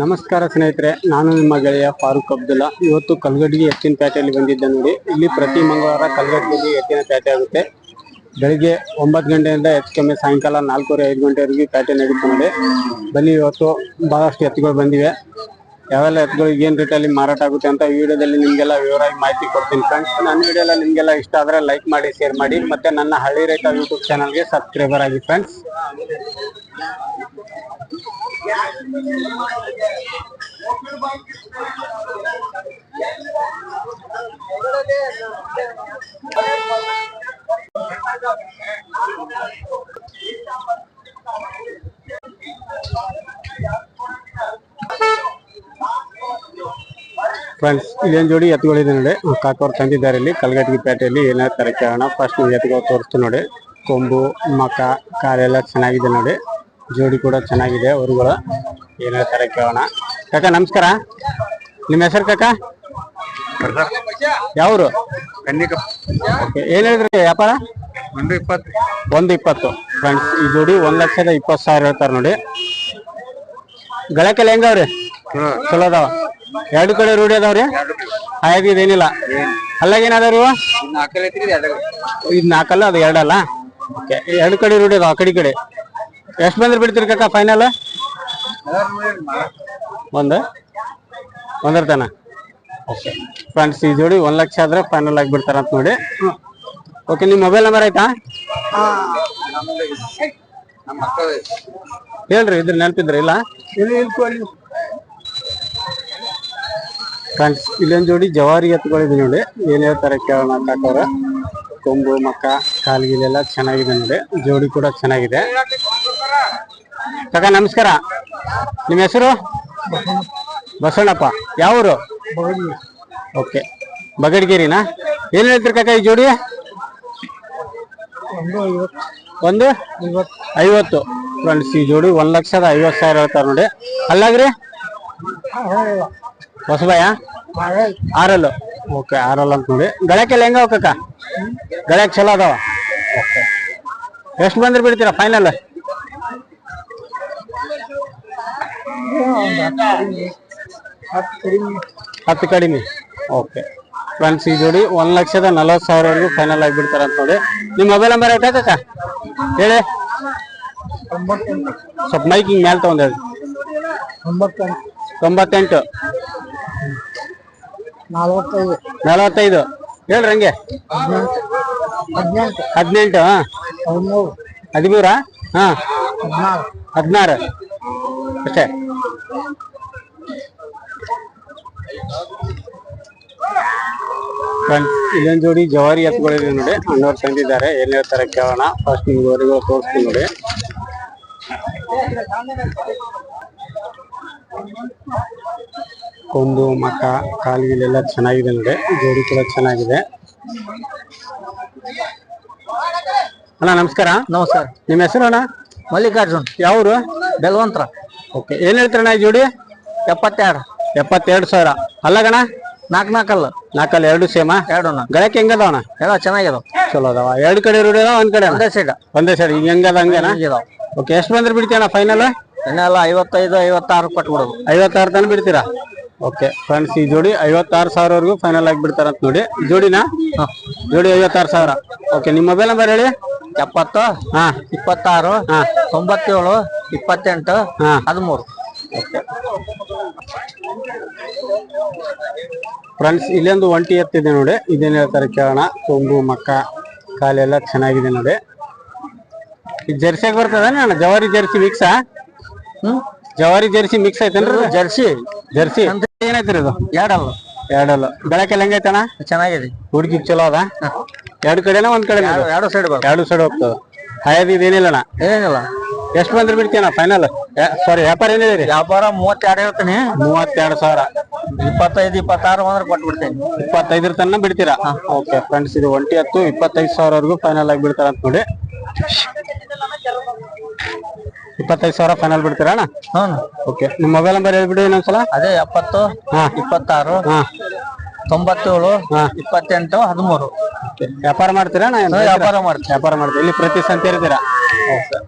ನಮಸ್ಕಾರ ಸ್ನೇಹಿತರೆ, ನಾನು ನಿಮ್ಮ ಗೆಳೆಯ ಫಾರೂಕ್ ಅಬ್ದುಲ್ಲಾ. ಇವತ್ತು ಕಲ್ಗಡ್ಗಿ ಎತ್ತಿನ ಪೇಟೆಯಲ್ಲಿ ಬಂದಿದ್ದೆ ನೋಡಿ. ಇಲ್ಲಿ ಪ್ರತಿ ಮಂಗಳವಾರ ಕಲ್ಗಡ್ಗಿಯಲ್ಲಿ ಎತ್ತಿನ ಪೇಟೆ ಆಗುತ್ತೆ. ಬೆಳಿಗ್ಗೆ ಒಂಬತ್ತು ಗಂಟೆಯಿಂದ ಹೆಚ್ಚು ಸಾಯಂಕಾಲ ನಾಲ್ಕೂವರೆ, ಐದು ಗಂಟೆವರೆಗೆ ಪೇಟೆ ನಡೀತು ನೋಡಿ. ಬನ್ನಿ, ಇವತ್ತು ಭಾಳಷ್ಟು ಎತ್ತುಗಳು ಬಂದಿವೆ. ಯಾವೆಲ್ಲ ಎತ್ತುಗಳು ಏನು ರೇಟಲ್ಲಿ ಮಾರಾಟ ಆಗುತ್ತೆ ಅಂತ ವಿಡಿಯೋದಲ್ಲಿ ನಿಮಗೆಲ್ಲ ವಿವರವಾಗಿ ಮಾಹಿತಿ ಕೊಡ್ತೀನಿ ಫ್ರೆಂಡ್ಸ್ ನನ್ನ ವಿಡಿಯೋ ಎಲ್ಲ ನಿಮ್ಗೆಲ್ಲ ಇಷ್ಟ ಆದರೆ ಲೈಕ್ ಮಾಡಿ ಶೇರ್ ಮಾಡಿ, ಮತ್ತು ನನ್ನ ಹಳ್ಳಿ ರೈತ ಯೂಟ್ಯೂಬ್ ಚಾನಲ್ಗೆ ಸಬ್ಸ್ಕ್ರೈಬರ್ ಆಗಿ ಫ್ರೆಂಡ್ಸ್ ಫ್ರೆಂಡ್ಸ್ ಇದೇನ್ ಜೋಡಿ ಎತ್ತುಗಳಿದೆ ನೋಡಿ. ಕಾಕೋರ್ ತಂದಿದ್ದಾರೆ ಇಲ್ಲಿ. ಕಲ್ಗಟ್ಟಿಗೆ ಪೇಟೆಯಲ್ಲಿ ಏನಾದ್ರು ತರಕಾರಣ ಫಸ್ಟ್ ನೀವು ಎತ್ತುಗಳು ತೋರಿಸ್ತು ನೋಡಿ. ಕೊಂಬು, ಮಕ, ಕಾಲೆಲ್ಲ ಚೆನ್ನಾಗಿದೆ ನೋಡಿ. ಜೋಡಿ ಕೂಡ ಚೆನ್ನಾಗಿದೆ ಊರುಗಳು. ಏನೇ ಹೇಳ್ತಾರೆ ಕೇಳೋಣ. ಕಾಕ ನಮಸ್ಕಾರ. ನಿಮ್ಮ ಹೆಸರು ಕಾಕ? ಯಾವ್ರು? ಏನ್ ಹೇಳಿದ್ರಿ ವ್ಯಾಪಾರ? ಒಂದು ಇಪ್ಪತ್ತು. ಒಂದು ಇಪ್ಪತ್ತು. ಫ್ರೆಂಡ್ಸ್ ಈ ಜೋಡಿ ಒಂದ್ ಲಕ್ಷದ ಇಪ್ಪತ್ತು ಸಾವಿರ ಹೇಳ್ತಾರೆ ನೋಡಿ. ಗಳಕ್ಕೆಲ್ಲ ಹೆಂಗವ್ರಿ? ಚಲೋ ಅದಾವ. ಎರಡು ಕಡೆ ರೂಢಿ ಅದಾವ್ರಿ? ಹಾಗಾಗಿ ಇದೇನಿಲ್ಲ ಅಲ್ಲಾಗ ಏನಾದವ್ರಿ ಇದು ನಾಲ್ಕಲ್ಲಿ ನಾಲ್ಕಲ್ಲ ಅದು ಎರಡಲ್ಲ? ಎರಡು ಕಡೆ ರೂಢಿ ಅದಾವ ಆ ಕಡೆ ಕಡೆ. ಎಷ್ಟು ಬಂದ್ರೆ ಬಿಡ್ತೀರಿ ಕಾಕ ಫೈನಲ್ ಒಂದು? ಒಂದರ ತನ. ಫ್ರೆಂಡ್ಸ್ ಈ ಜೋಡಿ ಒಂದು ಲಕ್ಷ ಆದ್ರೆ ಫೈನಲ್ ಆಗಿ ಬಿಡ್ತಾರ ಅಂತ ನೋಡಿ. ಓಕೆ ನಿಮ್ಮ ಮೊಬೈಲ್ ನಂಬರ್ ಆಯ್ತಾ? ಹೇಳ್ರಿ, ಇದ್ರ ನೆನಪಿದ್ರಿ ಇಲ್ಲ? ಫ್ರೆಂಡ್ಸ್ ಇಲ್ಲೊಂದು ಜೋಡಿ ಜವಾರಿ ಎತ್ತುಗಳಿದೆ ನೋಡಿ. ಏನ್ ಹೇಳ್ತಾರೆ ಕೇಳೋಣ ಕಾಕವ್ರ ಕೊಂಬು, ಮಕ್ಕ ಕಾಲ್ಗಿಲೆಲ್ಲ ಚೆನ್ನಾಗಿದೆ ನೋಡಿ. ಜೋಡಿ ಕೂಡ ಚೆನ್ನಾಗಿದೆ. ಕಾಕ, ನಮಸ್ಕಾರ. ನಿಮ್ಮ ಹೆಸರು? ಬಸವಣ್ಣಪ್ಪ. ಯಾವೂರು? ಓಕೆ. ಬಗಡ್ಗೇರಿನಾ? ಏನ್ ಹೇಳ್ತೀರಿ ಕಾಕ ಈ ಜೋಡಿ? ಒಂದು ಐವತ್ತು. ಫ್ರೆಂಡ್ಸ್, ಈ ಜೋಡಿ ಒಂದ್ ಲಕ್ಷದ ಐವತ್ತು ಸಾವಿರ ಹೇಳ್ತಾರೆ ನೋಡಿ. ಅಲ್ಲಾಗ್ರಿ? ಹೊಸಬಾಯ ಆರಲ್ಲು. ಓಕೆ ಆರಲ್ ಅಂತ ನೋಡಿ. ಗಳಕ್ಕೆಲ್ಲ ಹೆಂಗ ಹೋಗಕ್ಕ ಗಳಕ್ ಚಲೋ ಅದಾವ? ಓಕೆ. ಎಷ್ಟು ಬಂದ್ರೆ ಬಿಡ್ತೀರಾ ಫೈನಲ್? ಹತ್ತು ಕಡಿಮೆ. ಓಕೆ ಫ್ರೆಂಡ್ಸ್ ಈ ಜೋಡಿ ಒಂದು ಲಕ್ಷದ ನಲವತ್ತು ಸಾವಿರವರೆಗೂ ಫೈನಲ್ ಆಗಿ ಬಿಡ್ತಾರ ಅಂತ ನೋಡಿ. ನಿಮ್ಮ ಮೊಬೈಲ್ ನಂಬರ್ ಕಕ್ಕ ಹೇಳಿ. ಸ್ವಲ್ಪ ಮೈಕಿಂಗ್ ಮೇಲೆ ತಗೊಂಡ್ ಹೇಳಿ ತೊಂಬತ್ತೆಂಟು. ನಲವತ್ತೈದು. ಹೇಳ್ರಿ ಹಂಗೆ. ಹದಿನೆಂಟು ಹದಿಮೂರು. ಹಾ. ಹದಿನಾರು. ಅಷ್ಟೇ. ಇಲ್ಲೊಂದ್ ಜೋಡಿ ಜವಾರಿ ಎತ್ತುಗಳಿದೆ ನೋಡಿ. ಅಣ್ಣವ್ರು ತಂದಿದ್ದಾರೆ. ಏನ್ ಹೇಳ್ತಾರೆ ಕೇಳೋಣ. ಫಸ್ಟ್ ನಿಮ್ಗೆ ತೋರಿಸ್ತೀನಿ ನೋಡಿ. ಕೊಂಬು ಮಕ ಕಾಲ್ಗಿಲೆಲ್ಲ ಚೆನ್ನಾಗಿದೆ ನೋಡಿ. ಜೋಡಿ ಕೂಡ ಚೆನ್ನಾಗಿದೆ. ಅಣ್ಣ ನಮಸ್ಕಾರ. ನಮಸ್ಕಾರ. ನಿಮ್ಮ ಹೆಸರು ಅಣ್ಣ? ಮಲ್ಲಿಕಾರ್ಜುನ್. ಯಾವ್ರು? ಬೆಲ್ವಂತ್ರ. ಓಕೆ ಏನ್ ಹೇಳ್ತೀರಣ್ಣ ಈ ಜೋಡಿ? ಎಪ್ಪತ್ತೆರಡು. ಎಪ್ಪತ್ತೆರಡು ಸಾವಿರ. ಅಲ್ಲಗಣ ನಾಲ್ಕು ನಾಲ್ಕಲ್ಲ. ನಾಲ್ಕಲ್ಲ ಎರಡು ಸೇಮಾ? ಎರಡು ಗಳಕ್ಕೆ ಹೆಂಗದವಣ ಎಲ್ಲ ಚೆನ್ನಾಗಿದಾವ. ಚಲೋ ಅದಾವ. ಎರಡು ಕಡೆ ರೂಢಿ ಅದಾವ ಒಂದ್ ಕಡೆ ಒಂದೇ ಸೈಡ್. ಒಂದೇ ಸೈಡ್. ಈಗ ಹೆಂಗದ ಹಂಗೇನಾ? ಓಕೆ ಎಷ್ಟು ಬಂದ್ರೆ ಬಿಡ್ತೀಯಣ್ಣ ಫೈನಲ್ ಏನಲ್ಲ ಐವತ್ತೈದು ಐವತ್ತಾರು ಕೊಟ್ಬಿಡೋದು. ಐವತ್ತಾರು ತನಕ ಬಿಡ್ತೀರಾ? ಓಕೆ ಫ್ರೆಂಡ್ಸ್ ಈ ಜೋಡಿ ಐವತ್ತಾರು ಸಾವಿರವರೆಗೂ ಫೈನಲ್ ಆಗಿ ಬಿಡ್ತಾರಂತ ನೋಡಿ. ಜೋಡಿನಾ? ಜೋಡಿ ಐವತ್ತಾರು ಸಾವಿರ. ಓಕೆ ನಿಮ್ಮ ಮೊಬೈಲ್ ನಂಬರ್ ಹೇಳಿ. ಎಪ್ಪತ್ತು ಹಾ. ಇಪ್ಪತ್ತಾರು ಹಾ. ತೊಂಬತ್ತೇಳು ಇಪ್ಪತ್ತೆಂಟು ಹಾ. ಹದಿಮೂರು. ಫ್ರೆಂಡ್ಸ್ ಇಲ್ಲೊಂದು ಒಂಟಿ ಎತ್ತಿದೆ ನೋಡಿ. ಇದೇನ್ ಹೇಳ್ತಾರೆ ಕೇಳೋಣ. ಕೊಂಬು ಮಕ್ಕ ಕಾಲೆಲ್ಲ ಚೆನ್ನಾಗಿದೆ ನೋಡಿ. ಈ ಜೆರ್ಸಿಯಾಗಿ ಬರ್ತದ ಜವಾರಿ ಜರ್ಸಿ ಮಿಕ್ಸಾ ಹ್ಮ್. ಜವಾರಿ ಜರ್ಸಿ ಮಿಕ್ಸ್ ಐತೇನ್ರಿ ಜರ್ಸಿ. ಜರ್ಸಿ. ಏನೈತ್ರಿ ಇದು? ಎರಡಲ್ಲ? ಎರಡಲ್ಲ. ಬೆಳಕೆಲ್ಲ ಹೆಂಗೈತಣ ಚೆನ್ನಾಗಿದೆ. ಹುಡುಗಿ ಚಲೋ ಅದ? ಎರಡು ಕಡೆನ ಒಂದ್ ಕಡೆ ಎರಡು- ಸೈಡ್ ಎರಡು ಸೈಡ್ ಹೋಗ್ತದ. ಹಳದಿ ಇದೇನಿಲ್ಲಣ ಏನಿಲ್ಲ. ಎಷ್ಟು ಬಂದ್ರೆ ಬಿಡ್ತೀನ ಫೈನಲ್ ಸಾರಿ ವ್ಯಾಪಾರ ಏನಿದೆ ವ್ಯಾಪಾರ ಮೂವತ್ತೆರಡು ಹೇಳ್ತೀನಿ. ಮೂವತ್ತೆರಡು ಸಾವಿರ. ಇಪ್ಪತ್ತೈದು ಇಪ್ಪತ್ತಾರು ಕೊಟ್ಟು ಬಿಡ್ತೀನಿ. ಇಪ್ಪತ್ತೈದರ ತನಕ ಬಿಡ್ತೀರಾ? ಓಕೆ ಫ್ರೆಂಡ್ಸ್ ಇದು ಒಂಟಿ ಹತ್ತು ಇಪ್ಪತ್ತೈದು ಸಾವಿರವರೆಗೂ ಫೈನಲ್ ಆಗಿ ಬಿಡ್ತಾರ ಅಂತ ನೋಡಿ. ಇಪ್ಪತ್ತೈದು ಸಾವಿರ ಫೈನಲ್ ಬಿಡ್ತೀರಾ ಅಣ್ಣ? ಹ್ಞೂ ಓಕೆ ನಿಮ್ಮ ಮೊಬೈಲ್ ನಂಬರ್ ಹೇಳ್ಬಿಡಿ ಇನ್ನೊಂದ್ಸಲ. ಅದೇ ಎಪ್ಪತ್ತು ಹಾ. ಇಪ್ಪತ್ತಾರು ಹಾ. ತೊಂಬತ್ತೇಳು. ಇಪ್ಪತ್ತೆಂಟು ಹದಿಮೂರು. ವ್ಯಾಪಾರ ಮಾಡ್ತೀರಾ ಅಣ್ಣ? ಏನ್ ಹಾ, ವ್ಯಾಪಾರ ಮಾಡ್ತೀನಿ. ವ್ಯಾಪಾರ ಮಾಡ್ತೀರಾ? ಇಲ್ಲಿ ಪ್ರತಿ ಸಂತೆ ಇರ್ತೀರಾ? ಓಕೆ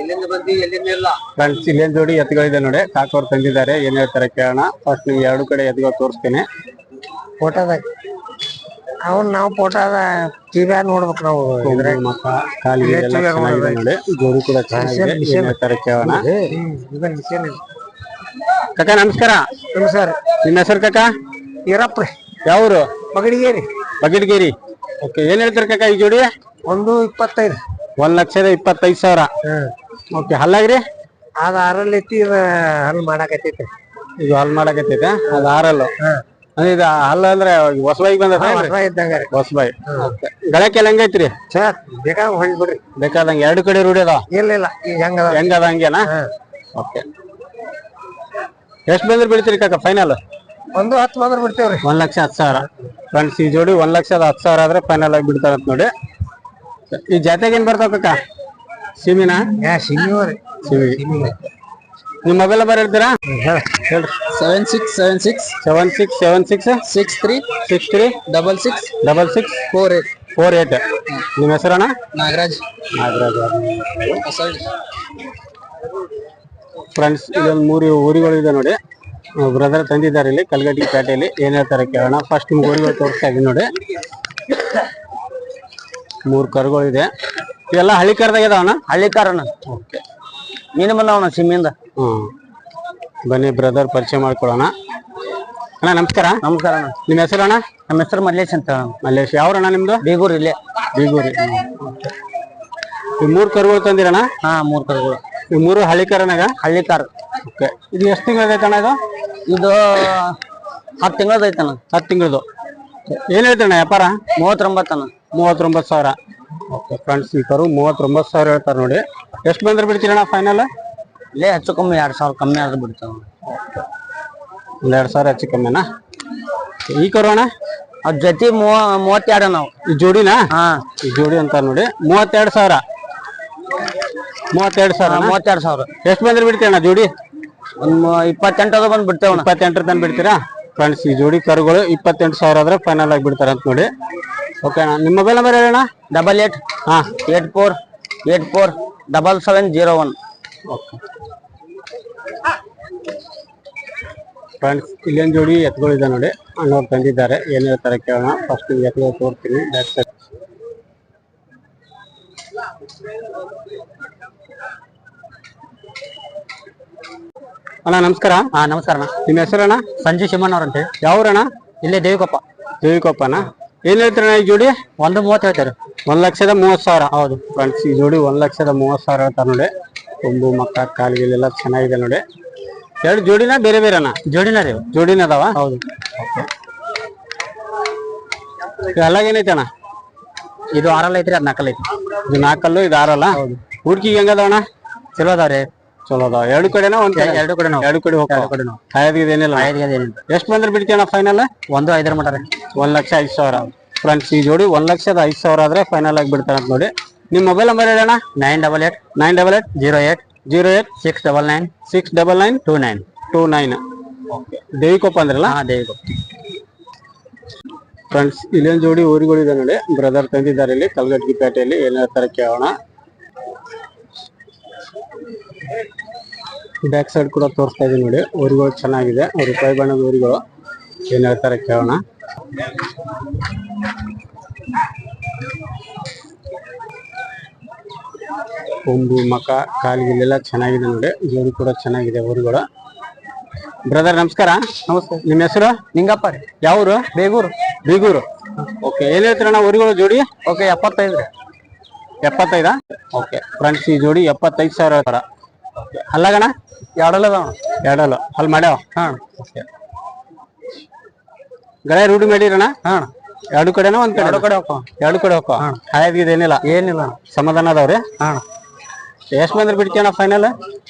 ಎಲ್ಲಿಂದ ಬಂದಿ ಎಲ್ಲಿಂದ ಇಲ್ಲ ಫ್ರೆಂಡ್ಸ್ ಇಲ್ಲೇನು ಜೋಡಿ ಎತ್ತುಗಳಿದೆ ನೋಡಿ. ಕಾಕೋರ್ ತಂದಿದ್ದಾರೆ. ಏನ್ ಹೇಳ್ತಾರೆ ಕೇಳೋಣ. ಫಸ್ಟ್ ನಿಮ್ಗೆ ಎರಡು ಕಡೆ ಎತ್ತುಗಳು ತೋರಿಸ್ತೇನೆ. ಫೋಟೋದಾಗ ಅವ್ನ್ ನಾವು ಫೋಟೋದ ಟಿವಿ ನೋಡ್ಬೇಕು ನಾವು ಮಕ್ಕ ಕಾಲಿಗೆ ಎಲ್ಲ ಚೆನ್ನಾಗಿದೆ ನೋಡಿ ಜೋಡಿ ಕೂಡ ಚೆನ್ನಾಗಿದೆ. ಏನ್ ಹೇಳ್ತಾರೆ ಕೇಳೋಣ ಕಾಕ ನಮಸ್ಕಾರ. ಸರ್ ನಿಮ್ಮ ಹೆಸರು ಕಾಕ ಇರಪ್ಪ ಯಾವ್ರು? ಮಗಡಿಗೇರಿ ಮಗಡಿಗೇರಿ ಓಕೆ ಏನ್ ಹೇಳ್ತಾರೆ ಕಾಕ ಈ ಜೋಡಿ? ಒಂದು ಇಪ್ಪತ್ತೈದು. ಒಂದ್ ಲಕ್ಷದ ಇಪ್ಪತ್ತೈದು ಸಾವಿರ. ಓಕೆ ಹಲ್ಲಾಗ್ರಿ ಅದ ಆರಲ್ಲಿ ಐತಿ ಇದು ಹಲ್ ಮಾಡಾಕತ್ತೈತಿ. ಇದು ಹಲ್ ಮಾಡಕತ್ತೈತೆ? ಅದು ಆರಲ್ಲು? ಇದು ಹಲ್ಲ ಅಂದ್ರೆ ಹೊಸಬಾಯಿ ಬಂದದ ಇದ್ದಂಗ ರೀ. ಹೊಸಬಾಯಿ. ಗಳಕ್ಕೆಲ್ಲ ಹೆಂಗೈತ್ರಿ ಸರ್ ಬೇಕಾ ಹೊಳ್ ಬಿಡ್ರಿ. ಬೇಕಾದಂಗ ಎರಡು ಕಡೆ ರೂಢಿ ಅದಾವ? ಇಲ್ಲ ಇಲ್ಲ. ಈಗ ಹೆಂಗದ ಹೆಂಗದ ಹಂಗೇನಾ? ಓಕೆ. ಎಷ್ಟ್ ಬಂದ್ರೆ ಬಿಡ್ತೀರಿ ಕಾಕ ಫೈನಲ್ ಒಂದು ಹತ್ತು ಬಂದ್ರ ಬಿಡ್ತೇವ್ರಿ ಒಂದ್ ಲಕ್ಷ ಹತ್ತು ಸಾವಿರ. ಫ್ರೆಂಡ್ಸ್ ಈ ಜೋಡಿ ಒಂದ್ ಲಕ್ಷದ ಹತ್ತು ಸಾವಿರ ಆದ್ರೆ ಫೈನಲ್ ಆಗಿ ಬಿಡ್ತಾರ ನೋಡಿ. ಈ ಜಾತ್ರೆಗೆ ಏನ್ ಬರ್ತಾವ ಕಾಕ? ಸಿಮಿನಾ? ಸಿಂಗಿವ್ರಿ ಸಿಮಿ. ನಿಮ್ ಮೊಬೈಲ್ ನಂಬರ್ ಹೇಳ್ತೀರಾ? ಹೇಳ್ರಿ. Seven six seven six seven six seven six six three six three double six double six four eight four eight ನಿಮ್ಮ ಹೆಸರಣ್ಣ ನಾಗರಾಜ್. ನಾಗರಾಜ್. ಫ್ರೆಂಡ್ಸ್ ಇಲ್ಲೊಂದು ಮೂರು ಊರುಗಳು ಇದೆ ನೋಡಿ ಬ್ರದರ್ ತಂದಿದ್ದಾರೆ ಇಲ್ಲಿ ಕಲ್ಗಟ್ಟಿ ಪೇಟೆಯಲ್ಲಿ. ಏನ್ ಹೇಳ್ತಾರೆ ಕೇಳೋಣ. ಫಸ್ಟ್ ನಿಮ್ಗೆ ಊರುಗಳು ತೋರಿಸ್ತಾ ಇದೀನಿ ನೋಡಿ. ಮೂರು ಕರುಗಳಿದೆ. ಇದೆ ಇವೆಲ್ಲ ಹಳ್ಳಿ ಕರ್ದಾಗ ಇದಾವಣ್ಣ? ಹಳ್ಳಿ ಕಾರಣ ಓಕೆ ನೀನು ಬಂದವಣ ಸಿಮ್ಮಿಂದ. ಬನ್ನಿ ಬ್ರದರ್ ಪರಿಚಯ ಮಾಡ್ಕೊಳ್ಳೋಣ. ಅಣ್ಣ ನಮಸ್ಕಾರ. ನಮಸ್ಕಾರ ಅಣ್ಣ. ನಿಮ್ಮ ಹೆಸರು ಅಣ್ಣ? ನಮ್ಮ ಹೆಸರು ಮಲ್ಲೇಶ್ ಅಂತ ಮಲ್ಲೇಶ್. ಮಲ್ಲೇಶ್ ಅಣ್ಣ ನಿಮ್ದು? ಬೀಗೂರು ಇಲ್ಲೇ. ಬೀಗೂರಿ. ಈ ಮೂರು ಕರುಗಳು ತಂದಿರಣ್ಣ? ಹಾ ಮೂರ್ ಕರುಗಳು. ಈ ಮೂರು ಹಳ್ಳಿ ಕರನಾಗ ಹಳ್ಳಿ ಕಾರ್. ಓಕೆ. ಇದು ಎಷ್ಟು ತಿಂಗಳದೈತಣ್ಣ ಇದು? ಇದು ಹತ್ತು ತಿಂಗಳದ ಐತಣ್ಣ ಹತ್ತು ತಿಂಗಳದು. ಏನ್ ಹೇಳ್ತಾನೆ ವ್ಯಾಪಾರ? ಮೂವತ್ತೊಂಬತ್ತಣ್ಣ. ಮೂವತ್ತೊಂಬತ್ತು ಸಾವಿರ. ಓಕೆ ಫ್ರೆಂಡ್ಸ್ ಈ ಕರು ಮೂವತ್ತೊಂಬತ್ತು ಸಾವಿರ ಹೇಳ್ತಾರೆ ನೋಡಿ. ಎಷ್ಟು ಬಂದ್ರೆ ಬಿಡ್ತೀರಣ್ಣ ಫೈನಲ್ ಇಲ್ಲೇ ಹೆಚ್ಚು ಕಮ್ಮಿ ಎರಡ್ ಸಾವಿರ ಕಮ್ಮಿ ಆದ್ರೆ ಬಿಡ್ತಾವ. ಒಂದ್ ಎರಡು ಸಾವಿರ ಹೆಚ್ಚು ಕಮ್ಮಿನಾ? ಈ ಕೊರೋಣ ಅದ್ ಜೊತೆ ಮೂವ ಮೂವತ್ತೆರಡು ನಾವು. ಈ ಜೋಡಿನಾ? ಹಾ. ಈ ಜೋಡಿ ಅಂತ ನೋಡಿ. ಮೂವತ್ತೆರಡು ಸಾವಿರ. ಮೂವತ್ತೆರಡು ಸಾವಿರ ಮೂವತ್ತೆರಡು ಸಾವಿರ. ಎಷ್ಟು ಬಂದ್ರೆ ಬಿಡ್ತೀರಣ್ಣ ಜೋಡಿ? ಒಂದ್ ಇಪ್ಪತ್ತೆಂಟು ಅದ ಬಂದ್ ಬಿಡ್ತೇವಣ್ಣ ಇಪ್ಪತ್ತೆಂಟರ ತನಕ ಬಿಡ್ತೀರಾ? ಫ್ರೆಂಡ್ಸ್ ಈ ಜೋಡಿ ಕರುಗಳು ಇಪ್ಪತ್ತೆಂಟು ಸಾವಿರ ಆದ್ರೆ ಫೈನಲ್ ಆಗಿ ಬಿಡ್ತಾರೆ ಅಂತ ನೋಡಿ. ಓಕೆ ಅಣ್ಣ ನಿಮ್ಮ ಮೊಬೈಲ್ ನಂಬರ್ ಹೇಳಣ್ಣ? Double eight. ಹಾ. Eight four eight four double seven zero one. Friends ಇಲ್ಲೊಂದು ಜೋಡಿ ಎತ್ತುಗಳಿದೆ ನೋಡಿ. ಅಣ್ಣವ್ರು ತಂದಿದ್ದಾರೆ. ಏನ್ ಹೇಳ್ತಾರೆ ಕೇಳೋಣ. ಫಸ್ಟ್ ಎತ್ತುಗಳು ತೋರ್ತೀನಿ. ಬ್ಯಾಕ್ ಸೈಡ್ ಅಣ್ಣ ನಮಸ್ಕಾರ. ಹಾ ನಮಸ್ಕಾರ ಅಣ್ಣ. ನಿಮ್ಮ ಹೆಸರಣ್ಣ? ಸಂಜೀವ್ ಶಿವಣ್ಣ ಅವ್ರಂತ. ಹೇಳಿ ಯಾವ್ರಣ್ಣ ಇಲ್ಲೇ ದೇವಿಕೊಪ್ಪ. ದೇವಿಕೊಪ್ಪನ? ಏನ್ ಹೇಳ್ತೀರಣ್ಣ ಈ ಜೋಡಿ? ಒಂದು ಮೂವತ್ತು ಹೇಳ್ತಾರೆ. ಒಂದ್ ಲಕ್ಷದ ಮೂವತ್ ಸಾವಿರ. ಹೌದು. ಫ್ರೆಂಡ್ಸ್ ಈ ಜೋಡಿ ಒಂದ್ ಲಕ್ಷದ ಮೂವತ್ ಸಾವಿರ ಹೇಳ್ತಾರೆ ನೋಡಿ. ಕೊಂಬು ಮಕ್ಕ ಕಾಲ್ಗಿಲೆಲ್ಲ ಚೆನ್ನಾಗಿದೆ ನೋಡಿ. ಎರಡು ಜೋಡಿನ ಬೇರೆ ಬೇರೆನಾ? ಜೋಡಿನ ರೀ. ಜೋಡಿನ ಅದಾವ? ಹೌದು. ಅಲ್ಲಾಗೇನೈತೆ ಅಣ್ಣ ಇದು ಆರಲ್ಲ ಐತ್ರಿ ಅದ್ ನಾಲ್ಕಲ್ಲ ಐತಿ ಇದು ನಾಲ್ಕಲ್ಲು ಇದು ಆರಲ್ಲ? ಹುಡ್ಕಿಗೆ ಹೆಂಗದವಣ ಚಲೋ ಅದಾವ್ರಿ ಚಲೋ ಅದಾವ. ಎರಡು ಕಡೆನಾ ಒಂದ್ ಕಡೆ? ಎರಡು ಕಡೆ ಎರಡು ಕಡೆ ಹೋಗ್ತಾವ. ಕಡೆ ಏನಿಲ್ಲ. ಏನಿಲ್ಲ. ಎಷ್ಟು ಬಂದ್ರೆ ಬಿಡ್ತೀಯಣ್ಣ ಫೈನಲ್ ಒಂದು ಐದರ ಮಟ್ಟ ರೀ. ಒಂದ್ ಲಕ್ಷ ಐದು ಸಾವಿರ. ಫ್ರೆಂಡ್ಸ್ ಈ ಜೋಡಿ ಒಂದ್ ಲಕ್ಷದ ಐದು ಸಾವಿರ ಆದ್ರೆ ಫೈನಲ್ ಆಗಿ ಬಿಡ್ತಾರೆ ಅಂತ ನೋಡಿ. ನಿಮ್ಮ ಮೊಬೈಲ್ ನಂಬರ್ ಹೇಳೋಣ nine double eight nine double eight zero eight zero eight six double nine six double nine two nine two nine Devikoppa ಅಂದ್ರಲ್ಲ? ದೇವಿ ದೇವಿಕೊಪ್ಪ ಫ್ರೆಂಡ್ಸ್ ಇಲ್ಲೊಂದು ಜೋಡಿ ಊರುಗಳಿದೆ ನೋಡಿ. ಬ್ರದರ್ ತಂದಿದ್ದಾರೆ ಇಲ್ಲಿ ಕಲ್ಗಟ್ಟಿ ಪೇಟೆಯಲ್ಲಿ. ಏನ್ ತರ ಕೇಳೋಣ. ಬ್ಯಾಕ್ ಸೈಡ್ ಕೂಡ ತೋರಿಸ್ತಾ ಇದೀನಿ ನೋಡಿ. ಊರುಗಳು ಚೆನ್ನಾಗಿದೆ. ರೂಪಾಯಿ ಬಣ್ಣದ ಊರುಗಳು. ಏನ್ ಹೇಳ್ತಾರೆ ಕೇಳೋಣ. ಕೊಂಬು ಮಕ ಕಾಲಿಗೆಲ್ಲ ಚೆನ್ನಾಗಿದೆ ನೋಡಿ. ಜೋಡಿ ಕೂಡ ಚೆನ್ನಾಗಿದೆ ಊರುಗಳು. ಬ್ರದರ್ ನಮಸ್ಕಾರ. ನಮಸ್ತೆ. ನಿಮ್ಮ ಹೆಸರು? ನಿಂಗಪ್ಪ ರೀ. ಯಾವೂರು ಬೇಗೂರು. ಬೀಗೂರು. ಓಕೆ ಏನ್ ಹೇಳ್ತೀರಣ್ಣ ಊರುಗಳು ಜೋಡಿ? ಓಕೆ ಎಪ್ಪತ್ತೈದು ರೀ. ಎಪ್ಪತ್ತೈದಾ? ಓಕೆ ಫ್ರೆಂಡ್ಸ್ ಈ ಜೋಡಿ ಎಪ್ಪತ್ತೈದು ಸಾವಿರ ಹೇಳ್ತಾರ. ಅಲ್ಲಗಣ ಎರಡಲ್ಲ ಅದಾವ. ಎರಡಲ್ಲ. ಅಲ್ಲಿ ಮಾಡ್ಯಾವ? ಹಾ. ಗಳೆ ರೂಢಿ ಮಾಡಿರಣ ಹಾ. ಎರಡು ಕಡೆನ ಒಂದ್ ಕಡೆ ಎರಡು ಕಡೆ ಹೋಗ್ತಾವ. ಎರಡು ಕಡೆ ಹೋಗ್ಕೋ ಹಾಯದ್ಗಿದ ಏನಿಲ್ಲ? ಏನಿಲ್ಲ. ಸಮಾಧಾನ ಅದಾವ್ರಿ? ಹಾ. ಎಷ್ಟ್ ಬಂದ್ರೆ ಬಿಡ್ತೀಯಣ್ಣ ಫೈನಲ್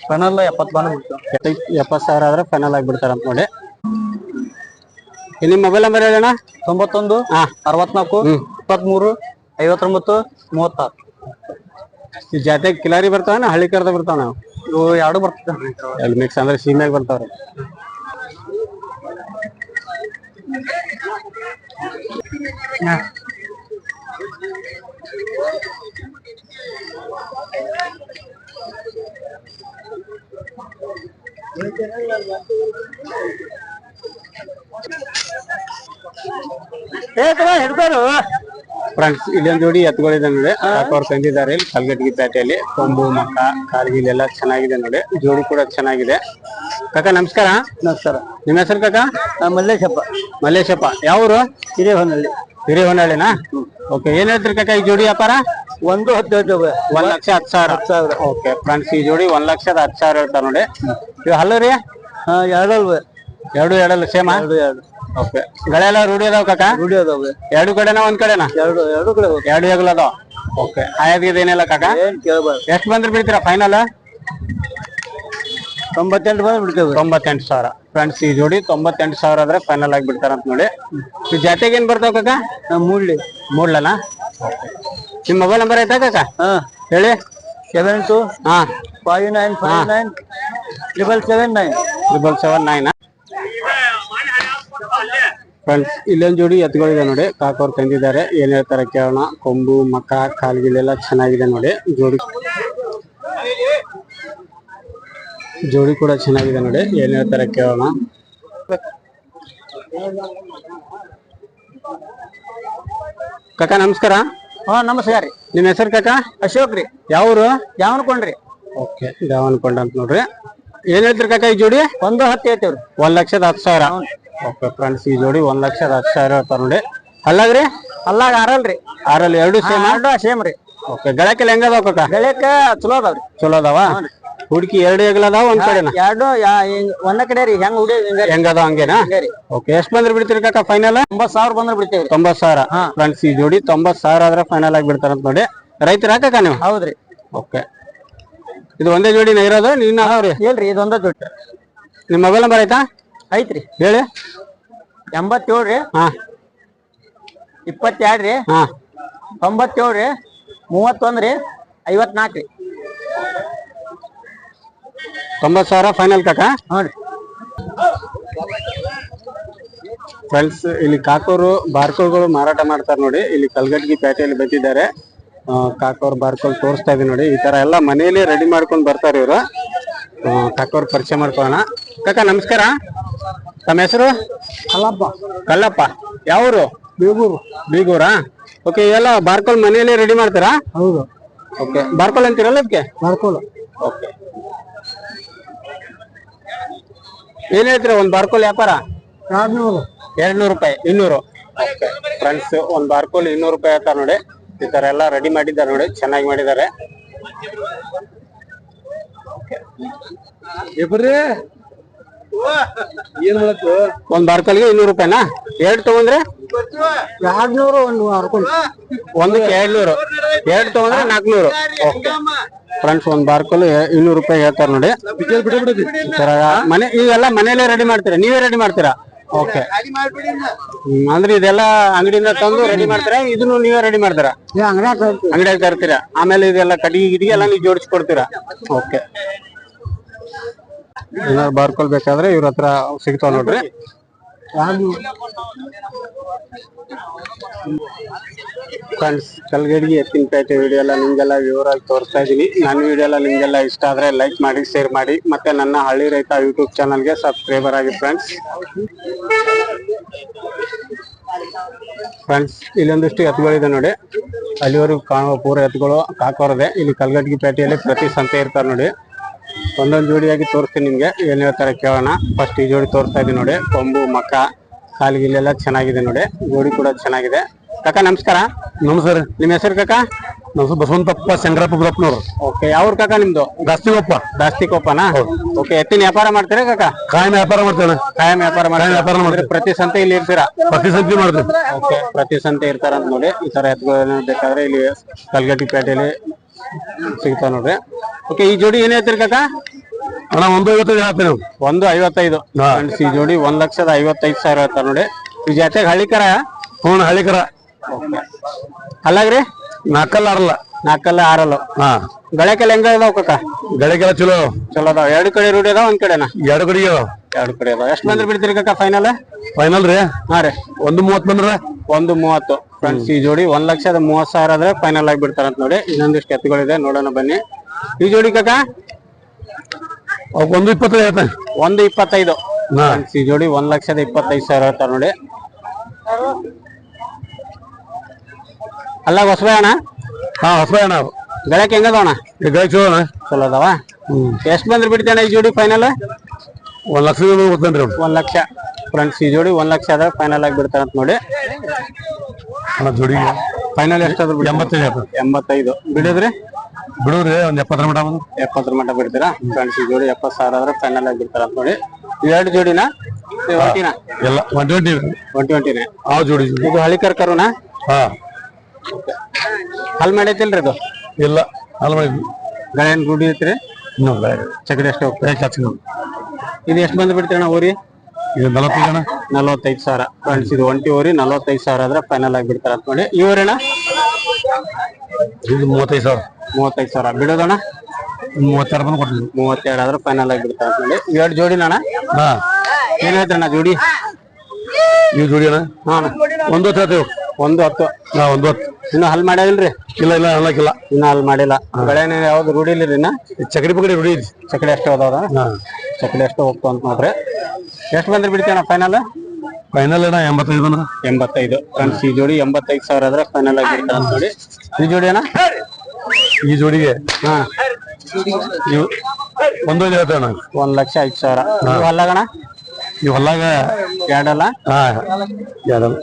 ಫೈನಲ್ ಎಪ್ಪತ್ತು ಬಂದು ಬಿಡ್ತೀವಿ. ಎಪ್ಪತ್ತು ಸಾವಿರ ಆದ್ರೆ ಫೈನಲ್ ಆಗಿ ಬಿಡ್ತಾರ ಅಂತ ನೋಡಿ. ಈ ನಿಮ್ಮ ಮೊಬೈಲ್ ನಂಬರ್ ಹೇಳಣ್ಣ? ತೊಂಬತ್ತೊಂದು ಹಾ. ಅರವತ್ನಾಲ್ಕು ಇಪ್ಪತ್ಮೂರು ಐವತ್ತೊಂಬತ್ತು ಮೂವತ್ತಾರು. ಈ ಜಾತ್ಯಾಗ ಕಿಲಾರಿ ಬರ್ತಾವನ ಹಳ್ಳಿ ಕರ್ದ ಬರ್ತಾವ ನಾವು ಇವು ಎರಡು ಬರ್ತಾವ ಮಿಕ್ಸ್ ಅಂದ್ರೆ ಸೀಮ್ಯಾಗ ಬರ್ತಾವ್ರಿ. ಹಿಡ್ಕೋರು ಫ್ರೆಂಡ್ಸ್ ಇಲ್ಲೊಂದು ಜೋಡಿ ಎತ್ತುಗಳಿದೆ ನೋಡಿ. ಅವ್ರು ತಂದಿದ್ದಾರೆ ಇಲ್ಲಿ ಕಲ್ಗಟ್ಟಿಗೆ ಪೇಟೆಯಲ್ಲಿ. ಕೊಂಬು ಮಕ್ಕ ಕಾರ್ಗಿಲ್ ಎಲ್ಲ ಚೆನ್ನಾಗಿದೆ ನೋಡಿ. ಜೋಡಿ ಕೂಡ ಚೆನ್ನಾಗಿದೆ. ಕಾಕ ನಮಸ್ಕಾರ. ನಮಸ್ಕಾರ. ನಿಮ್ಮ ಹೆಸರು ಕಾಕ? ಮಲ್ಲೇಶಪ್ಪ. ಮಲ್ಲೇಶಪ್ಪ. ಯಾವರು? ಹಿರೇಹೊನ್ನಳ್ಳಿ. ಹಿರೇಹೊನ್ನಳ್ಳಿನಾ? ಓಕೆ ಏನ್ ಹೇಳ್ತೀರಿ ಕಾಕ ಈ ಜೋಡಿ ವ್ಯಾಪಾರ? ಒಂದು ಹತ್ತು ಒಂದ್ ಲಕ್ಷ ಹತ್ತು ಸಾವಿರ. ಸಾವಿರ. ಓಕೆ ಫ್ರೆಂಡ್ಸ್ ಈ ಜೋಡಿ ಒಂದ್ ಲಕ್ಷದ ಹತ್ತು ಸಾವಿರ ಹೇಳ್ತಾರೆ ನೋಡಿ. ಇವ್ ಹಲ್ಲು ರೀ? ಹಾ ಎರಡಲ್ವ ಎರಡು ಎರಡಲ್ಲ ಸೇಮ್ ಎರಡು ಎರಡು. ಓಕೆ. ಗಳೆಲ್ಲ ರೂಢಿ ಅದಾವ ಕಾಕ? ರೂಢಿ ಅದಾವ. ಎರಡು ಕಡೆನ ಒಂದ್ ಕಡೆನಾ? ಎರಡು ಎರಡು ಕಡೆ ಹೋಗಿ ಎರಡು ಹೆಗಲ ಅದಾವ? ಓಕೆ. ಆಯಾದಿದೇನಿಲ್ಲ ಏನಿಲ್ಲ ಕಾಕ? ಏನ್ ಕೇಳ್ಬಾರ್ದು. ಎಷ್ಟು ಬಂದ್ರೆ ಬಿಡ್ತೀರಾ ಫೈನಲ್ ತೊಂಬತ್ತೆಂಟು ಬಂದ್ರೆ ಬಿಡ್ತೇವೆ. ತೊಂಬತ್ತೆಂಟು ಸಾವಿರ. ಫ್ರೆಂಡ್ಸ್ ಈ ಜೋಡಿ ತೊಂಬತ್ತೆಂಟು ಸಾವಿರ ಆದ್ರೆ ಫೈನಲ್ ಆಗಿ ಬಿಡ್ತಾರಂತ ನೋಡಿ. ಈ ಜಾತಿಗೆ ಏನ್ ಬರ್ತಾವ ಕಾಕ? ನಮ್ಮ ಮೂಡ್ಲಿ. ಮೂಡ್ಲನ? ನಿಮ್ ಮೊಬೈಲ್ ನಂಬರ್ ಐತಾ ಕಾಕ? ಹಾ. ಹೇಳಿ. ಸೆವೆನ್ ಟು ಹಾ. Five nine five nine triple seven nine triple seven nine friends ಇಲ್ಲೊಂದು ಜೋಡಿ ಎತ್ತುಗಳಿದೆ ನೋಡಿ. ಕಾಕೋರ್ ತಂದಿದ್ದಾರೆ. ಏನ್ ಹೇಳ್ತಾರೆ ಕೇಳೋಣ. ಕೊಂಬು ಮಕ್ಕ ಕಾಲ್ಗಿಲೆಲ್ಲ ಚೆನ್ನಾಗಿದೆ ನೋಡಿ. ಜೋಡಿ ಜೋಡಿ ಕೂಡ ಚೆನ್ನಾಗಿದೆ ನೋಡಿ. ಏನ್ ಹೇಳ್ತಾರೆ ಕೇಳೋಣ. ಕಾಕ ನಮಸ್ಕಾರ. ಹಾ ನಮಸ್ಕಾರ ರೀ. ನಿಮ್ ಹೆಸರು ಕಾಕ? ಅಶೋಕ್ ರೀ. ಯಾವ್ರು? ಯಾವನ್ಕೊಂಡ್ರಿ ಓಕೆ ದಾವನ್ಕೊಂಡ ಅಂತ ನೋಡ್ರಿ. ಏನ್ ಹೇಳ್ತೀರಿ ಕಾಕ ಈ ಜೋಡಿ? ಒಂದು ಹತ್ತು ಹೇಳ್ತೇವ್ರಿ. ಒಂದ್ ಲಕ್ಷದ ಹತ್ತು ಸಾವಿರ. ಓಕೆ ಫ್ರೆಂಡ್ಸ್ ಈ ಜೋಡಿ ಒಂದ್ ಲಕ್ಷದ ಹತ್ತು ಸಾವಿರ ಹೇಳ್ತಾರ ನೋಡಿ. ಅಲ್ಲಾಗ್ರಿ ಅಲ್ಲಾಗ ಆರಲ್ರಿ ಆರಲ್ಲಿ ಎರಡು ಸೇಮ್? ಎರಡು ಸೇಮ್ ರೀ. ಓಕೆ ಗಳಕ್ಕೆಲ್ಲ ಹೆಂಗದಾವ ಕಾಕ? ಬೆಳೆಕ ಚಲೋ ಅದಾವ್ರಿ ಚಲೋ ಅದಾವ? ಹುಡುಕಿ ಎರಡು ಹೆಗ್ಲದಾವ ಒಂದ್ ಕಡೆನ? ಎರಡು ಯಾ ಹಿಂಗ್ ಒಂದ ಕಡೆ ರೀ. ಹೆಂಗ್ ಹುಡಿ ಹಿಂಗ ಹೆಂಗದಾವ ಹಂಗೇನಾ? ರೀ. ಓಕೆ ಎಷ್ಟ್ ಬಂದ್ರೆ ಬಿಡ್ತೀರಿ ಕಾಕ ಫೈನಲ್ ಒಂಬತ್ ಸಾವಿರ ಬಂದ್ರೆ ಬಿಡ್ತೇವ್ರಿ ತೊಂಬತ್ ಸಾವಿರ. ಫ್ರೆಂಡ್ಸ್ ಈ ಜೋಡಿ ತೊಂಬತ್ ಸಾವಿರ ಆದ್ರೆ ಫೈನಲ್ ಆಗಿ ಬಿಡ್ತಾರಂತ ನೋಡಿ. ರೈತರ ಕಾಕ ನೀವು ಹೌದ್ರಿ. ಓಕೆ. ಇದು ಒಂದೇ ಜೋಡಿ ಇರೋದು ನಿನ್ನ ಅದಾವ್ರಿ ಇದೊಂದೇ ಇದೊಂದ ನಿಮ್ಮ ನಿಮ್ ಮೊಬೈಲ್ ನಂಬರ್ ಆಯ್ತಾ? ಐತ್ರಿ. ಹೇಳಿ. ಎಂಬತ್ತೇಳು ರೀ ಹಾ. ಇಪ್ಪತ್ತೆರಡು ರೀ ಹಾ. ತೊಂಬತ್ತೇಳು ರೀ ಮೂವತ್ತೊಂದ್ ರೀ ಐವತ್ನಾಲ್ಕು ರೀ ತೊಂಬತ್ ಸಾವಿರ ಫೈನಲ್ ಕಾಕ? ಹ್ಞೂ ರೀ. ಫ್ರೆಂಡ್ಸ್ ಇಲ್ಲಿ ಕಾಕೋರು ಬಾರ್ಕೋರ್ಗಳು ಮಾರಾಟ ಮಾಡ್ತಾರೆ ನೋಡಿ. ಇಲ್ಲಿ ಕಲ್ಗಟ್ಗಿ ಪೇಟೆಯಲ್ಲಿ ಬಂದಿದ್ದಾರೆ. ಕಾಕೋರ್ ಬಾರ್ಕೊಂಡು ತೋರಿಸ್ತಾ ಇದೀವಿ ನೋಡಿ. ಈ ತರ ಎಲ್ಲ ಮನೆಯಲ್ಲಿ ರೆಡಿ ಮಾಡ್ಕೊಂಡು ಬರ್ತಾರೆ ಇವರು. ಕಾಕೋರ್ ಪರಿಚಯ ಮಾಡ್ಕೊಳ್ಳೋಣ. ಕಾಕ ನಮಸ್ಕಾರ. ತಮ್ಮ ಹೆಸರು? ಅಲ್ಲಪ್ಪ ಕಲ್ಲಪ್ಪ. ಯಾವೂರು? ಬೀಗೂರು. ಬೀಗೂರಾ? ಓಕೆ ಎಲ್ಲ ಬಾರ್ಕೋಲ್ ಮನೆಯಲ್ಲಿ ರೆಡಿ ಮಾಡ್ತೀರಾ? ಹೌದು. ಓಕೆ ಬಾರ್ಕೋಲ್ ಅಂತೀರಲ್ಲ ಅದಕ್ಕೆ? ಬಾರ್ಕೋಲ್ ಓಕೆ ಏನ್ ಹೇಳ್ತೀರಾ ಒಂದ್ ಬಾರ್ಕೋಲ್ ವ್ಯಾಪಾರ? ಎರಡ್ನೂರು. ರೂಪಾಯಿ ಇನ್ನೂರು. ಫ್ರೆಂಡ್ಸ್ ಒಂದ್ ಬಾರ್ಕೋಲ್ ಇನ್ನೂರು ರೂಪಾಯಿ ಹೇಳ್ತಾರೆ ನೋಡಿ. ಈ ತರ ಎಲ್ಲ ರೆಡಿ ಮಾಡಿದ್ದಾರೆ ನೋಡಿ ಚೆನ್ನಾಗಿ ಮಾಡಿದ್ದಾರೆ. ಏನ್ ಮಾಡತ್ತು ಒಂದ್ ಬಾರ್ಕಲ್ಗೆ ಇನ್ನೂರು ರೂಪಾಯಿನಾ? ಎರಡ್ ತಗೊಂಡ್ರೆ? ಎರಡ್ನೂರು ಒಂದು ಬರ್ಕೋಲು. ಒಂದಕ್ಕೆ ಎರಡ್ ನೂರು ಎರಡ್ ತಗೊಂಡ್ರೆ ನಾಲ್ಕನೂರು. ಫ್ರೆಂಡ್ಸ್ ಒಂದ್ ಬಾರ್ಕಲ್ ಇನ್ನೂರು ರೂಪಾಯಿ ಹೇಳ್ತಾರೆ ನೋಡಿ. ಮನೆ ಇವೆಲ್ಲ ಮನೇಲೆ ರೆಡಿ ಮಾಡ್ತೀರಾ? ನೀವೇ ರೆಡಿ ಮಾಡ್ತೀರಾ? ಓಕೆ. ಅಂದ್ರೆ ಇದೆಲ್ಲ ಅಂಗಡಿಯಿಂದ ತಂದು ರೆಡಿ ಮಾಡ್ತೀರಾ? ಇದನ್ನು ನೀವೇ ರೆಡಿ ಮಾಡ್ತೀರಾ? ಅಂಗಡ್ಯಾಗ ತರ್ತೀರಾ ಆಮೇಲೆ ಇದೆಲ್ಲ ಕಟ್ಟಿಗೆ ಗಿಟಿಗೆ ಎಲ್ಲ ನೀವು ಜೋಡಿಸ್ಕೊಡ್ತೀರಾ? ಓಕೆ. ಏನಾದ್ರು ಬಾರ್ಕೋಲ್ ಬೇಕಾದ್ರೆ ಇವ್ರ ಹತ್ರ ಸಿಗ್ತಾವ ನೋಡ್ರಿ. ಫ್ರೆಂಡ್ಸ್ ಕಲ್ಗಡಿಗೆ ಎತ್ತಿನ ಪೇಟೆ ವಿಡಿಯೋ ಎಲ್ಲ ನಿಮ್ಗೆಲ್ಲ ವಿವರಾಗಿ ತೋರಿಸ್ತಾ ಇದೀನಿ ನನ್ನ ವಿಡಿಯೋ ಎಲ್ಲ ನಿಮ್ಗೆಲ್ಲ ಇಷ್ಟ ಆದ್ರೆ ಲೈಕ್ ಮಾಡಿ ಶೇರ್ ಮಾಡಿ, ಮತ್ತೆ ನನ್ನ ಹಳ್ಳಿ ರೈತ ಯೂಟ್ಯೂಬ್ ಚಾನಲ್ಗೆ ಸಬ್ಸ್ಕ್ರೈಬರ್ ಆಗಿ ಫ್ರೆಂಡ್ಸ್ ಫ್ರೆಂಡ್ಸ್ ಇಲ್ಲೊಂದಿಷ್ಟು ಎತ್ತುಗಳಿದೆ ನೋಡಿ. ಅಲ್ಲಿವರೆಗೂ ಕಾಣುವ ಪೂರ ಎತ್ತುಗಳು ಕಾಕೋರದೆ ಇಲ್ಲಿ ಕಲ್ಗಡ್ಗಿ ಪೇಟೆಯಲ್ಲಿ ಪ್ರತಿ ಸಂತೆ ಇರ್ತಾರೆ ನೋಡಿ. ಒಂದೊಂದು ಜೋಡಿಯಾಗಿ ತೋರಿಸ್ತೀನಿ ನಿಮಗೆ. ಏನು ಹೇಳ್ತಾರೆ ಕೇಳೋಣ. ಫಸ್ಟ್ ಈ ಜೋಡಿ ತೋರಿಸ್ತಾ ಇದ್ದೀನಿ ನೋಡಿ. ಕೊಂಬು ಮಕ್ಕ ಕಾಲ್ಗಿಲ್ಲೆಲ್ಲ ಚೆನ್ನಾಗಿದೆ ನೋಡಿ. ಜೋಡಿ ಕೂಡ ಚೆನ್ನಾಗಿದೆ. ಕಾಕ ನಮಸ್ಕಾರ. ನಮಸ್ಕಾರ. ನಿಮ್ಮ ಹೆಸರು ಕಾಕ? ನಮಸ್ಕಾರ ಬಸವಂತಪ್ಪ ಶಂಕರಪ್ಪ ಬುರಪ್ಪನವ್ರು ಓಕೆ ಯಾವ್ರ ಕಾಕ ನಿಮ್ದು? ದಾಸ್ತಿಗೊಪ್ಪ. ದಾಸ್ತಿಕೊಪ್ಪನಾ ಓಕೆ ಎತ್ತಿನ ವ್ಯಾಪಾರ ಮಾಡ್ತೀರಾ ಕಾಕ? ಕಾಯಂ ವ್ಯಾಪಾರ ಮಾಡ್ತೇನೆ ಕಾಯಂ ವ್ಯಾಪಾರ ಮಾಡ್ತಾನೆ ವ್ಯಾಪಾರ ಮಾಡಿದ್ರೆ ಪ್ರತಿ ಸಂತೆ ಇಲ್ಲಿ ಇರ್ತೀರಾ? ಪ್ರತಿ ಸಂತೆ ಮಾಡ್ತೀನಿ ಓಕೆ ಪ್ರತಿ ಸಂತೆ ಇರ್ತಾರ ಅಂತ ನೋಡಿ. ಈ ತರ ಎತ್ತುಗಳನ್ನ ಬೇಕಾದ್ರೆ ಇಲ್ಲಿ ಕಲ್ಗಟ್ಟಿ ಪೇಟೆಯಲ್ಲಿ ಸಿಗ್ತಾವ ನೋಡ್ರಿ. ಓಕೆ ಈ ಜೋಡಿ ಏನ್ ಹೇಳ್ತೀರಿ ಕಾಕ? ಅಣ್ಣ ಒಂದು ಐವತ್ತೈದು ಹೇಳ್ತೇನೆ. ನಾವು ಒಂದು ಐವತ್ತೈದು. ಹಾ. ಈ ಜೋಡಿ ಒಂದ್ ಲಕ್ಷದ ಐವತ್ತೈದು ಸಾವಿರ ಹೇಳ್ತಾರ ನೋಡಿ. ಈ ಜಾತ್ಯಾಗ ಹಳ್ಳಿಕರ ಹ್ಞೂ ಹಳ್ಳಿಕರ ಅಲ್ಲಾಗ್ರಿ? ನಾಲ್ಕಲ್ಲ ಆರಲ್ಲ. ನಾಲ್ಕಲ್ಲ ಆರಲ್ಲ. ಹಾ. ಹೆಂಗ ಇದಾವ ಕಾಕ? ಗಳಿಗೆಲ್ಲ ಚಲೋ. ಚಲೋ ಅದಾವ. ಎರಡು ಕಡೆ ರೂಢಿ ಅದಾವ ಒಂದ್ ಕಡೆನ? ಎರಡು ಕಡೆ ಎರಡು ಕಡೆ ಅದಾವ ಎಷ್ಟ್ ಬಂದ್ರೆ ಬಿಡ್ತೀರಿ ಕಾಕ ಫೈನಲ್ ಫೈನಲ್ ರೀ? ಹಾ ರೀ. ಒಂದು ಮೂವತ್ತು ಬಂದ್ರ ಒಂದು ಮೂವತ್ತು. ಫ್ರೆಂಡ್ಸ್ ಈ ಜೋಡಿ ಒಂದ್ ಲಕ್ಷದ ಮೂವತ್ ಸಾವಿರ ಆದ್ರೆ ಫೈನಲ್ ಆಗಿ ಬಿಡ್ತಾರಂತ ನೋಡಿ. ಇನ್ನೊಂದಿಷ್ಟು ಎತ್ತುಗಳಿದೆ ನೋಡೋಣ ಬನ್ನಿ. ಈ ಜೋಡಿ ಕಾಕ? ಒಂದು ಇಪ್ಪತ್ತೈದು ಹೇಳ್ತಾನೆ. ಒಂದು ಇಪ್ಪತ್ತೈದು. ಫ್ರೆಂಡ್ಸ್ ಈ ಜೋಡಿ ಒಂದ್ ಲಕ್ಷದ ಇಪ್ಪತ್ತೈದು ಸಾವಿರ ಹೇಳ್ತಾರೆ ನೋಡಿ. ಅಲ್ಲ ಹೊಸಬೇ ಅಣ್ಣ? ಹಾ ಹೊಸ ಅಣ್ಣ ಗಳಕ್ಕೆ ಹೆಂಗದ ಅಣ್ಣ? ಈಗ ಅಣ್ಣ. ಚಲೋ ಅದಾವ? ಎಷ್ಟ್ ಬಂದ್ರೆ ಬಿಡ್ತೇನ ಈ ಜೋಡಿ ಫೈನಲ್ ಒಂದ್ ಲಕ್ಷ ಗೊತ್ತೇನ್ರಿ ಒಂದ್ ಲಕ್ಷ. ಫ್ರೆಂಡ್ಸ್ ಈ ಜೋಡಿ ಒಂದ್ ಲಕ್ಷ ಆದ್ರೆ ಫೈನಲ್ ಆಗಿ ಬಿಡ್ತಾರ ಅಂತ ನೋಡಿ. ಅಣ್ಣ ಜೋಡಿಗೆ ಫೈನಲ್ ಎಷ್ಟಾದ್ರು? ಎಂಬತ್ತೈದು ಹೇಳ್ತಾನೆ. ಎಂಬತ್ತೈದು. ಬಿಡಿದ್ರಿ? ಬಿಡೋರಿ ಒಂದ್ ಎಪ್ಪತ್ತರ ಮಟ ಬಂದು? ಎಪ್ಪತ್ತರ ಮಠ ಬಿಡ್ತೀರಾ? ಫ್ರೆಂಡ್ಸ್ ಈ ಜೋಡಿ ಎಪ್ಪತ್ ಸಾವಿರ ಆದ್ರೆ ಫೈನಲ್ ಆಗಿ ಬಿಡ್ತಾರ ಅಂತ ನೋಡಿ. ಎರಡು ಜೋಡಿನ? ಒಂಟಿನ? ಎಲ್ಲ ಒನ್ ಟ್ವೆಂಟಿ ಒನ್ ಟ್ವೆಂಟಿನೇ. ಆ ಜೋಡಿ ಇದು ಹಳಿಕರ್ ಕರುನಾ? ಹಾ. ಹಲ್ ಮಾಡೈತಿಲ್ರಿ ಇದು? ಇಲ್ಲ ಹಲ್ ಗಳೇನ್ ಗುಡಿ ಐತ್ರಿ? ಇನ್ನೂ ಚಕಡಿ ಎಷ್ಟು ಹೋಗ್ತಾರೆ ಇದು ಎಷ್ಟು ಬಂದು ಬಿಡ್ತೀರಣ್ಣ ಊರಿ? ಇದು ನಲವತ್ತೈದು ಅಣ್ಣ. ನಲವತ್ತೈದು ಸಾವಿರ. ಫ್ರೆಂಡ್ಸ್ ಇದು ಒಂಟಿ ಊರಿ ನಲವತ್ತೈದು ಸಾವಿರ ಆದ್ರೆ ಫೈನಲ್ ಆಗಿ ಬಿಡ್ತಾರ ಅಂತ ನೋಡಿ. ಇವರೇನಾ? ಇದು ಮೂವತ್ತೈದು ಸಾವಿರ. ಮೂವತ್ತೈದು ಸಾವಿರ. ಬಿಡೋದಣ್ಣ? ಮೂವತ್ತೆರಡು ಬಂದು ಕೊಡ್ತೀನಿ ಮೂವತ್ತೆರಡು ಆದ್ರೆ ಫೈನಲ್ ಆಗಿ ಬಿಡ್ತಾರೆ ಅಂತ ನೋಡಿ ಎರಡು ಜೋಡಿನಣ್ಣ ಹಾ. ಏನ್ ಹೇಳ್ತಾರಣ್ಣ ಜೋಡಿ? ನೀವು ಜೋಡಿ ಅಣ್ಣ? ಹಾ. ಅಣ್ಣ. ಒಂದು ಹೊತ್ತು ಹೇಳ್ತೇವೆ ಒಂದು ಹತ್ತು. ಹಾ ಒಂದು ಹೊತ್ತು. ಇನ್ನು ಹಲ್ ಮಾಡ್ಯಾವಿಲ್ರಿ ಇಲ್ಲ ಇಲ್ಲ ಅಲ್ಲಕ್ಕಿಲ್ಲ ಇನ್ನು ಹಲ್ ಮಾಡಿಲ್ಲ. ಬೆಳೆನ ಯಾವ್ದು ರೂಢಿ ರೀ ಇನ್ನ? ಚಕಡಿ ಪಕಡಿ ರೂಢಿ ಐತಿ. ಚಕಡಿ ಎಷ್ಟು ಅದಾವ ಹಾ. ಚಕಡಿ ಎಷ್ಟು ಹೋಗ್ತು ಅಂತ ನೋಡ್ರಿ. ಎಷ್ಟು ಬಂದ್ರೆ ಬಿಡ್ತೀಯಣ್ಣ ಫೈನಲ್ ಫೈನಲ್ ಅಣ್ಣ ಎಂಬತ್ತೈದು ಬಂದ್ರ. ಎಂಬತ್ತೈದು. ಫ್ರೆಂಡ್ಸ್ ಈ ಜೋಡಿ ಎಂಬತ್ತೈದು ಸಾವಿರ ಆದ್ರೆ ಫೈನಲ್ ಆಗಿ ಬಿಡ್ತಾರೆ ಅಂತ ನೋಡಿ. ಈ ಜೋಡಿ ಅಣ್ಣ? ಈ ಜೋಡಿಗೆ? ಹಾ. ನೀವು ಒಂದೊಂದು ಹೇಳ್ತೇವೆ ಒಂದ್ ಲಕ್ಷ ಐದು ಸಾವಿರ. ಇವು ಹಲ್ಲಾಗಣ ನೀವು ಹೊಲ್ಲಾಗ ಎರಡಲ್ಲ? ಹಾ ಯಾವ್ದಲ್ಲ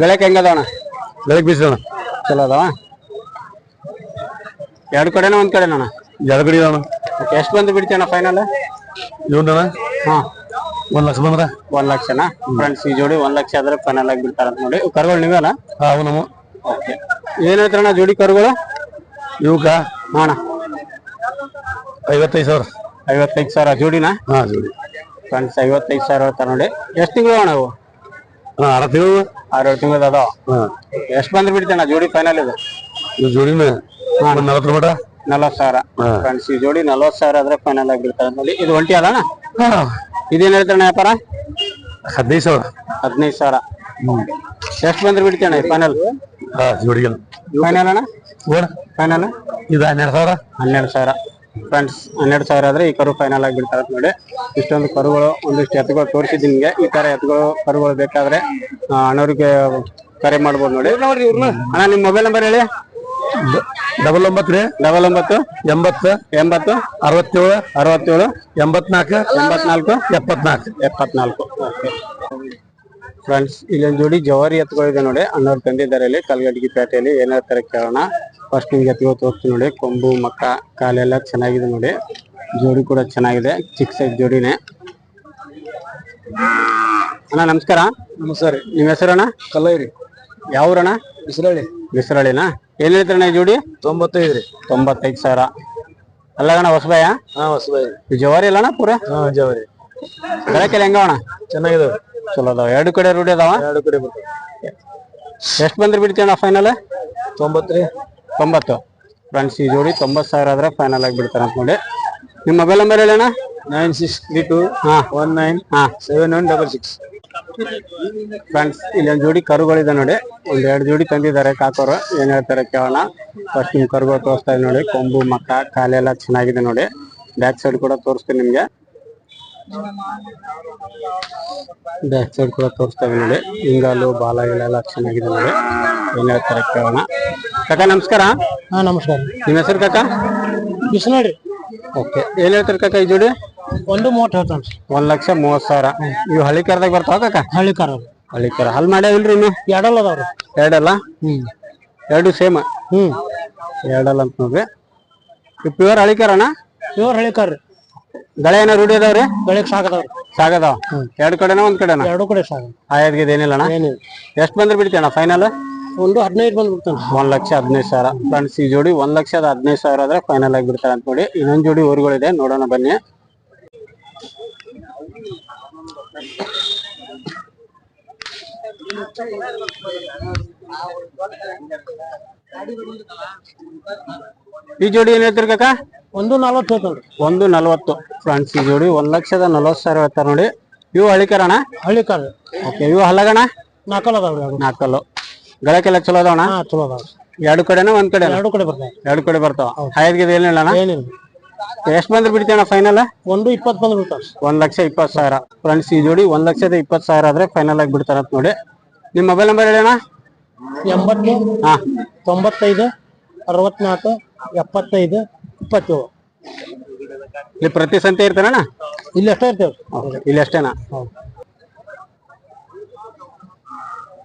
ಬೆಳಕ್ ಹೆಂಗದಣ ಬೆಳಗ್ಗೆ ಬೀಸೋಣ ಚಲೋ ಅದಾವ? ಎರಡು ಕಡೆನ ಒಂದ್ ಕಡೆನ ಅಣ್ಣ? ಕಡೆ ಅಣ್ಣ. ಎಷ್ಟು ಬಂದು ಬಿಡ್ತೀಯಣ್ಣ ಫೈನಲ್ ಇವನ್ನ ಹಾ. ಒಂದ್ ಲಕ್ಷ ಬಂದ್ರ ಒಂದ್ ಲಕ್ಷನಾ? ಫ್ರೆಂಡ್ಸ್ ಈ ಜೋಡಿ ಒಂದ್ ಲಕ್ಷ ಆದ್ರೆ ಫೈನಲ್ ಆಗಿ ಬಿಡ್ತಾರಂತ ನೋಡಿ. ಇವು ಕರುಗಳು ನೀವೇ ಅಲ್ಲ ಹಾ ಅವು ನಮ್ಮ. ಓಕೆ. ಏನ್ ಹೇಳ್ತಾರಣ್ಣ ಜೋಡಿ ಕರುಗಳು? ಇವಕ್ಕ ಮಾಡ ಐವತ್ತೈದು ಸಾವಿರ. ಐವತ್ತೈದು ಸಾವಿರ. ಜೋಡಿನ? ಹಾಂ ಜೋಡಿ. ಫ್ರೆಂಡ್ಸ್ ಐವತ್ತೈದು ಸಾವಿರ ಹೇಳ್ತಾರೆ ನೋಡಿ. ಎಷ್ಟು ತಿಂಗಳು ಅಣ್ಣ ಅವು? ಹಾಂ ಆರು ತಿಂಗಳು. ಆರೇಳು ತಿಂಗಳು ಅದಾವ. ಹಾಂ. ಎಷ್ಟು ಬಂದ್ರೆ ಬಿಡ್ತೇನೆ ಜೋಡಿ ಫೈನಲ್ ಇದು? ಇವು ಜೋಡಿನ ಹಾಂ. ನಲ್ವತ್ತು ರೂಪಾಯಿ ನಲ್ವತ್ತು ಸಾವಿರ. ಫ್ರೆಂಡ್ಸ್ ಈ ಜೋಡಿ ನಲ್ವತ್ತು ಸಾವಿರ ಆದ್ರೆ ಫೈನಲ್ ಆಗಿ ಬಿಡ್ತಾರೆ ನೋಡಿ. ಇದು ಒಂಟಿ ಅದಣ್ಣ ಇದೇನು ಹೇಳ್ತಾರಣ್ಣ ವ್ಯಾಪಾರ? ಹದಿನೈದು ಸಾವಿರ. ಹದಿನೈದು ಸಾವಿರ. ಎಷ್ಟು ಬಂದ್ರೆ ಬಿಡ್ತೇನೆ ಫೈನಲ್ ಹಾ ಫೈನಲ್ ಅಣ್ಣ? ಫೈನಲ್ ಇದು ಹನ್ನೆರಡು ಸಾವಿರ. ಹನ್ನೆರಡು ಸಾವಿರ. ಫ್ರೆಂಡ್ಸ್ ಹನ್ನೆರಡು ಸಾವಿರ ಆದ್ರೆ ಈ ಕರು ಫೈನಲ್ ಆಗಿ ಬಿಡ್ತಾರೆ ನೋಡಿ. ಇಷ್ಟೊಂದು ಕರುಗಳು ಒಂದಿಷ್ಟು ಎತ್ತುಗಳು ತೋರಿಸಿದ್ ನಿಮಗೆ. ಈ ತರ ಎತ್ತುಗಳು ಕರುಗಳು ಬೇಕಾದ್ರೆ ಅಣ್ಣವ್ರಿಗೆ ಕರೆ ಮಾಡ್ಬೋದು ನೋಡಿ. ಅಣ್ಣ ನಿಮ್ಮ ಮೊಬೈಲ್ ನಂಬರ್ ಹೇಳಿ. ಡಬಲ್ ಒಂಬತ್ತು ರೀ. ಡಬಲ್ ಒಂಬತ್ತು. ಎಂಬತ್ತು. ಎಂಬತ್ತು. ಅರವತ್ತೇಳು. ಅರವತ್ತೇಳು. ಎಂಬತ್ನಾಲ್ಕು. ಎಂಬತ್ನಾಲ್ಕು. ಎಪ್ಪತ್ನಾಲ್ಕು. ಎಪ್ಪತ್ನಾಲ್ಕು. ಫ್ರೆಂಡ್ಸ್ ಇಲ್ಲೊಂದು ಜೋಡಿ ಜವಾರಿ ಎತ್ತುಗಳಿದೆ ನೋಡಿ. ಅಣ್ಣವ್ರು ತಂದಿದ್ದಾರೆ ಇಲ್ಲಿ ಕಲ್ಗಡ್ಗಿ ಪೇಟೆಯಲ್ಲಿ ಏನಾರ ತರ ಕೇಳೋಣ. ಫಸ್ಟ್ ನಿಮ್ಗೆ ಎತ್ತುಗಳು ತೋರಿಸ್ತೀನಿ ನೋಡಿ. ಕೊಂಬು ಮಕ್ಕ ಕಾಲೆಲ್ಲ ಚೆನ್ನಾಗಿದೆ ನೋಡಿ. ಜೋಡಿ ಕೂಡ ಚೆನ್ನಾಗಿದೆ. ಚಿಕ್ಕ ಸೈಜ್ ಜೋಡಿನೇ. ಅಣ್ಣ ನಮಸ್ಕಾರ. ನಮಸ್ಕಾರ ನಿಮ್ಮ ಹೆಸರಣ್ಣ? ಕಲ್ಲೈರಿ ಯಾವ ಊರಣ್ಣ ಬಿಸಿರಳ್ಳಿ ಬಿಸರಳಿನಾ ಏನ್ ಹೇಳ್ತಾರಣ್ಣ ಈ ಜೋಡಿ? ತೊಂಬತ್ತೈದು ರೀ. ತೊಂಬತ್ತೈದು ಸಾವಿರ. ಅಲ್ಲಗಣ ಹೊಸಬಾಯ ಹಾ ಹೊಸಬಾಯಿ ಜವಾರಿ ಅಲ್ಲಣ್ಣ ಪೂರ? ಹಾ ಹೆಂಗ ಬೆಳಕೆಲ್ಲ ಹೆಂಗವಣ ಚೆನ್ನಾಗಿದಾವೆ. ಚಲೋ ಅದಾವ. ಎರಡು ಕಡೆ ರೂಢಿ ಅದಾವ? ಎರಡು ಕಡೆ ಬರ್ತವೆ ಎಷ್ಟು ಬಂದ್ರೆ ಬಿಡ್ತೀಯಣ್ಣ ಫೈನಲ್ ತೊಂಬತ್ತು ರೀ. ತೊಂಬತ್ತು. ಫ್ರೆಂಡ್ಸ್ ಈ ಜೋಡಿ ತೊಂಬತ್ತು ಸಾವಿರ ಆದ್ರೆ ಫೈನಲ್ ಆಗಿ ಬಿಡ್ತಾರೆ ಅಂತ ನೋಡಿ ನಿಮ್ಮ ಮೊಬೈಲ್ ನಂಬರ್ ಹೇಳಣ್ಣ? ನೈನ್ ಸಿಕ್ಸ್ ತ್ರೀ ಟು ಹಾಂ. ಒನ್ ನೈನ್ ಹಾಂ. Seven one double six friends ಇಲ್ಲೊಂದು ಜೋಡಿ ಕರುಗಳಿದೆ ನೋಡಿ. ಒಂದ್ ಎರಡು ಜೋಡಿ ತಂದಿದ್ದಾರೆ ಕಾಕೋರು. ಏನ್ ಹೇಳ್ತಾರೆ ಕೇಳೋಣ. ಫಸ್ಟ್ ನಿಮ್ ಕರುಗಳು ತೋರಿಸ್ತಾ ಇದೆ ನೋಡಿ. ಕೊಂಬು ಮಕ್ಕ ಕಾಲೆಲ್ಲ ಚೆನ್ನಾಗಿದೆ ನೋಡಿ. ಬ್ಯಾಕ್ ಸೈಡ್ ಕೂಡ ತೋರಿಸ್ತೀನಿ ನಿಮ್ಗೆ. ಬ್ಯಾಕ್ ಸೈಡ್ ಕೂಡ ತೋರಿಸ್ತಾ ನೋಡಿ. ಹಿಂಗಾಲು ಬಾಲ ಎಲ್ಲ ಚೆನ್ನಾಗಿದೆ ನೋಡಿ. ಏನ್ ಕರೆಕ್ಟ್ ಕೇಳೋಣ. ಕಾಕ ನಮಸ್ಕಾರ. ಹಾ ನಮಸ್ಕಾರ. ನಿಮ್ಮ ಹೆಸರು ಕಾಕ? ಬಿಸಿನಳ್ಳಿ ಓಕೆ. ಏನ್ ಹೇಳ್ತಾರೆ ಕಾಕ ಈ ಜೋಡಿ? ಒಂದು ಮೂವತ್ತು ಹೇಳ್ತಾನೆ ಒಂದ್ ಲಕ್ಷ ಮೂವತ್ ಸಾವಿರ. ಇವು ಹಳ್ಳಿ ಕರ್ದಾಗ ಬರ್ತಾವ ಕಾಕ? ಹಳ್ಳಿ ಕರ. ಹಳ್ಳಿ ಕರ. ಹಲ್ ಮಾಡ್ಯಾವಿಲ್ರಿ ಇನ್ನು? ಎರಡಲ್ಲ ಅದಾವ್ರಿ ಎರಡಲ್ಲ? ಹ್ಮ್. ಎರಡು ಸೇಮ್. ಹ್ಮ್. ಎರಡಲ್ಲ ಅಂತ ನೋಡ್ರಿ. ಪ್ಯೂರ್ ಹಳಿಕಾರಣ ಪ್ಯೂರ್ ಹಳ್ಳಿ ಕಾರ. ಗಳೆ ಏನೋ ರೂಢಿ ಅದಾವ್ರಿ? ಬೆಳಗ್ಗೆ ಸಾಕದವ್ರಿ ಸಾಗದಾವ ಎರಡು ಕಡೆನ ಒಂದ್ ಕಡೆನ? ಎರಡು ಕಡೆ ಏನಿಲ್ಲಣ್ಣ? ಏನಿಲ್ಲ. ಎಷ್ಟ್ ಬಂದ್ರೆ ಬಿಡ್ತೀಯಣ್ಣ ಫೈನಲ್ ಒಂದು ಹದಿನೈದು ಬಂದು ಬಿಡ್ತಾನೆ. ಒಂದ್ ಲಕ್ಷ ಹದಿನೈದು ಸಾವಿರ. ಫ್ರೆಂಡ್ಸ್ ಈ ಜೋಡಿ ಒಂದ್ ಲಕ್ಷದ ಹದಿನೈದು ಸಾವಿರ ಆದ್ರೆ ಫೈನಲ್ ಆಗಿ ಬಿಡ್ತಾರೆ ಅಂತ ನೋಡಿ. ಇನ್ನೊಂದ್ ಜೋಡಿ ಊರುಗಳಿದೆ ನೋಡೋಣ ಬನ್ನಿ. ಈ ಜೋಡಿ ಏನ್ ಹೇಳ್ತೀರಿ ಕಾಕ? ಒಂದು ನಲ್ವತ್ತು ಒಂದು ನಲ್ವತ್ತು. ಫ್ರೆಂಡ್ಸ್ ಈ ಜೋಡಿ ಒಂದ್ ಲಕ್ಷದ ನಲ್ವತ್ತು ಸಾವಿರ ಹೇಳ್ತಾರ ನೋಡಿ. ಇವು ಹಳಿಕರಣ ಹಳ್ಳಿ ಕಾರ ಓಕೆ ಇವು ಹಲಗಣ ನಾಲ್ಕಲ್ಲ ಅದಾವ್ರಿ ಎರಡು ನಾಲ್ಕಲ್ಲು ಗಳಕ್ಕೆಲ್ಲ ಚಲೋ ಅದಾವಣ ಹಾ ಚಲೋ ಅದಾವ್ರಿ ಎರಡು ಕಡೆನ ಒಂದ್ ಕಡೆ ಎರಡು ಕಡೆ ಬರ್ತಾವೆ ಎರಡು ಕಡೆ ಬರ್ತಾವ. ಏನಿಲ್ಲಣ್ಣ ಏನಿಲ್ಲ ಎಷ್ಟು ಬಂದ್ರೆ ಬಿಡ್ತೀಯಣ್ಣ ಫೈನಲ್ ಒಂದು ಇಪ್ಪತ್ತು ಬಂದ್ರೆ ಒಂದ್ ಲಕ್ಷ ಇಪ್ಪತ್ತು ಸಾವಿರ. ಫ್ರೆಂಡ್ಸ್ ಈ ಜೋಡಿ ಒಂದ್ ಲಕ್ಷದ ಇಪ್ಪತ್ತು ಸಾವಿರ ಆದ್ರೆ ಫೈನಲ್ ಆಗಿ ಬಿಡ್ತಾರಂತ ನೋಡಿ. ನಿಮ್ಮ ಮೊಬೈಲ್ ನಂಬರ್ ಹೇಳಣ್ಣ ಎಂಬತ್ತು ಹಾ. ತೊಂಬತ್ತೈದು ಅರವತ್ನಾಲ್ಕು ಎಪ್ಪತ್ತೈದು ಇಪ್ಪತ್ತೇಳು ಇಲ್ಲಿ ಪ್ರತಿ ಸಂತೆ ಇರ್ತಾನ ಇಲ್ಲಿ ಅಷ್ಟೇ ಇರ್ತೇವೆ. ಇಲ್ಲಿ ಅಷ್ಟೇನಾ?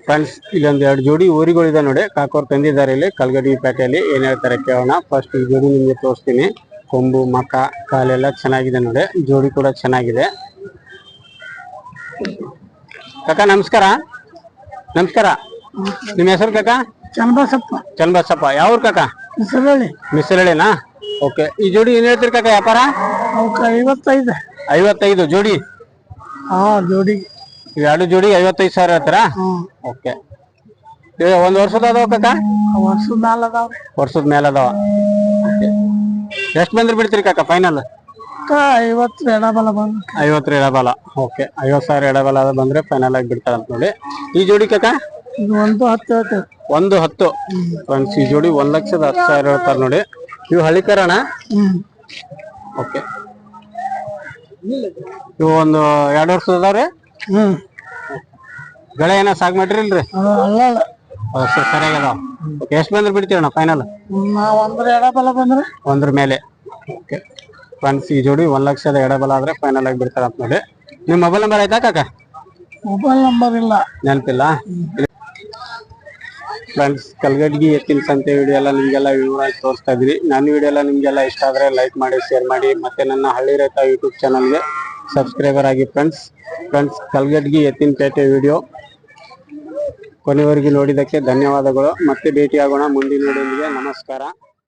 ಫ್ರೆಂಡ್ಸ್ ಇಲ್ಲೊಂದು ಎರಡು ಜೋಡಿ ಊರಿಗಳಿದೆ ನೋಡಿ. ಕಾಕೋರ್ ತಂದಿದ್ದಾರೆ ಇಲ್ಲಿ ಕಲ್ಗಡಿ ಪೇಟೆಯಲ್ಲಿ. ಏನ್ ಹೇಳ್ತಾರೆ ಕೇಳೋಣ. ಫಸ್ಟ್ ಈ ಜೋಡಿ ನಿಮಗೆ ತೋರಿಸ್ತೀನಿ. ಕೊಂಬು ಮಕ ಕಾಲೆಲ್ಲ ಚೆನ್ನಾಗಿದೆ ನೋಡಿ. ಜೋಡಿ ಕೂಡ ಚೆನ್ನಾಗಿದೆ. ಕಾಕ ನಮಸ್ಕಾರ. ನಮಸ್ಕಾರ. ನಿಮ್ಮ ಹೆಸರು ಕಾಕ? ಚನ್ನಬಸಪ್ಪ. ಚನ್ನಬಸಪ್ಪ. ಯಾವ ಕಾಕ? ಹೆಸರಲ್ಲಿ ಮಿಸರಳಿನಾ ಓಕೆ. ಈ ಜೋಡಿ ಏನ್ ಹೇಳ್ತೀರಿ ಕಾಕ ವ್ಯಾಪಾರ? ಅವಕ್ಕೆ ಐವತ್ತೈದು. ಐವತ್ತೈದು ಜೋಡಿ? ಹಾ ಜೋಡಿ. ಎರಡು ಜೋಡಿ ಐವತ್ತೈದು ಸಾವಿರ ಹೇಳ್ತಾರಾ ಹ್ಮ್ ಓಕೆ. ಒಂದ್ ವರ್ಷದ ಅದಾವ ಕಾಕ? ವರ್ಷದ ಮ್ಯಾಲ ಅದಾವ್ರಿ ವರ್ಷದ ಮೇಲೆ ಅದಾವ. ಎಷ್ಟ್ ಬಂದ್ರೆ ಬಿಡ್ತೀರಿ ಕಾಕ ಫೈನಲ್? ಐವತ್ತು ಎಡಬಲ ಬಂದು ಐವತ್ತರ ಎಡಬಲ. ಓಕೆ. ಐವತ್ತು ಸಾವಿರ ಎಡಬಲ ಬಂದ್ರೆ ಫೈನಲ್ ಆಗಿ ಬಿಡ್ತಾರಂತ ನೋಡಿ. ಈ ಜೋಡಿ ಕಾಕ? ಇದು ಒಂದು ಹತ್ತು ಹೇಳ್ತೇವೆ. ಒಂದು ಹತ್ತು. ಫ್ರೆಂಡ್ಸ್ ಈ ಜೋಡಿ ಒಂದ್ ಲಕ್ಷದ ಹತ್ತು ಸಾವಿರ ಹೇಳ್ತಾರೆ ನೋಡಿ. ಇವು ಹಳಿಕರಣ? ಓಕೆ. ಇವು ಒಂದು ಎರಡು ವರ್ಷ ಅದಾವ್ರಿ ಹ್ಮ್. ಬೆಳೆ ಏನ ಸಾಗ್ ಮಾಡ್ರಿ ಇಲ್ರಿ? ಅಲ್ಲ ಅಲ್ಲ. ಸರಿಯಾಗಿ ಅದಾವ ಓಕೆ ಎಷ್ಟು ಬಂದ್ರೆ ಬಿಡ್ತೀರಣ್ಣ ಫೈನಲ್ ನಾವ್ ಅಂದ್ರೆ ಎಡಬಲ ಬಂದ್ರೆ? ಒಂದ್ರ ಮೇಲೆ. ಓಕೆ. ಫ್ರೆಂಡ್ಸ್ ಈ ಜೋಡಿ ಒಂದ್ ಲಕ್ಷದ ಎಡಬಲ ಆದ್ರೆ ಫೈನಲ್ ಆಗಿ ಬಿಡ್ತಾರ ಅಂತ ನೋಡಿ. ನಿಮ್ ಮೊಬೈಲ್ ನಂಬರ್ ಆಯ್ತಾ ಕಾಕ? ಮೊಬೈಲ್ ನಂಬರ್ ಇಲ್ಲ. ನೆನಪಿಲ್ಲ. ಫ್ರೆಂಡ್ಸ್ ಕಲ್ಗಡ್ಗಿ ಎತ್ತಿನ ಸಂತೆ ವಿಡಿಯೋ ಎಲ್ಲ ನಿಮ್ಗೆಲ್ಲ ವಿವರವಾಗಿ ತೋರಿಸ್ತಾ ಇದ್ವಿ ನನ್ನ ವಿಡಿಯೋ ಎಲ್ಲ ನಿಮ್ಗೆಲ್ಲ ಇಷ್ಟ ಆದ್ರೆ ಲೈಕ್ ಮಾಡಿ ಶೇರ್ ಮಾಡಿ, ಮತ್ತೆ ನನ್ನ ಹಳ್ಳಿ ರೈತ ಯೂಟ್ಯೂಬ್ ಚಾನಲ್ಗೆ ಸಬ್ಸ್ಕ್ರೈಬರ್ ಆಗಿ ಫ್ರೆಂಡ್ಸ್ ಫ್ರೆಂಡ್ಸ್ ಕಲ್ಗಡ್ಗಿ ಎತ್ತಿನ ಪೇಟೆ ವಿಡಿಯೋ ಕೊನೆವರೆಗೂ ನೋಡಿದ್ದಕ್ಕೆ ಧನ್ಯವಾದಗಳು. ಮತ್ತೆ ಭೇಟಿಯಾಗೋಣ. ಮುಂದಿನ ವಿಡಿಯೋಗೆ ನಮಸ್ಕಾರ.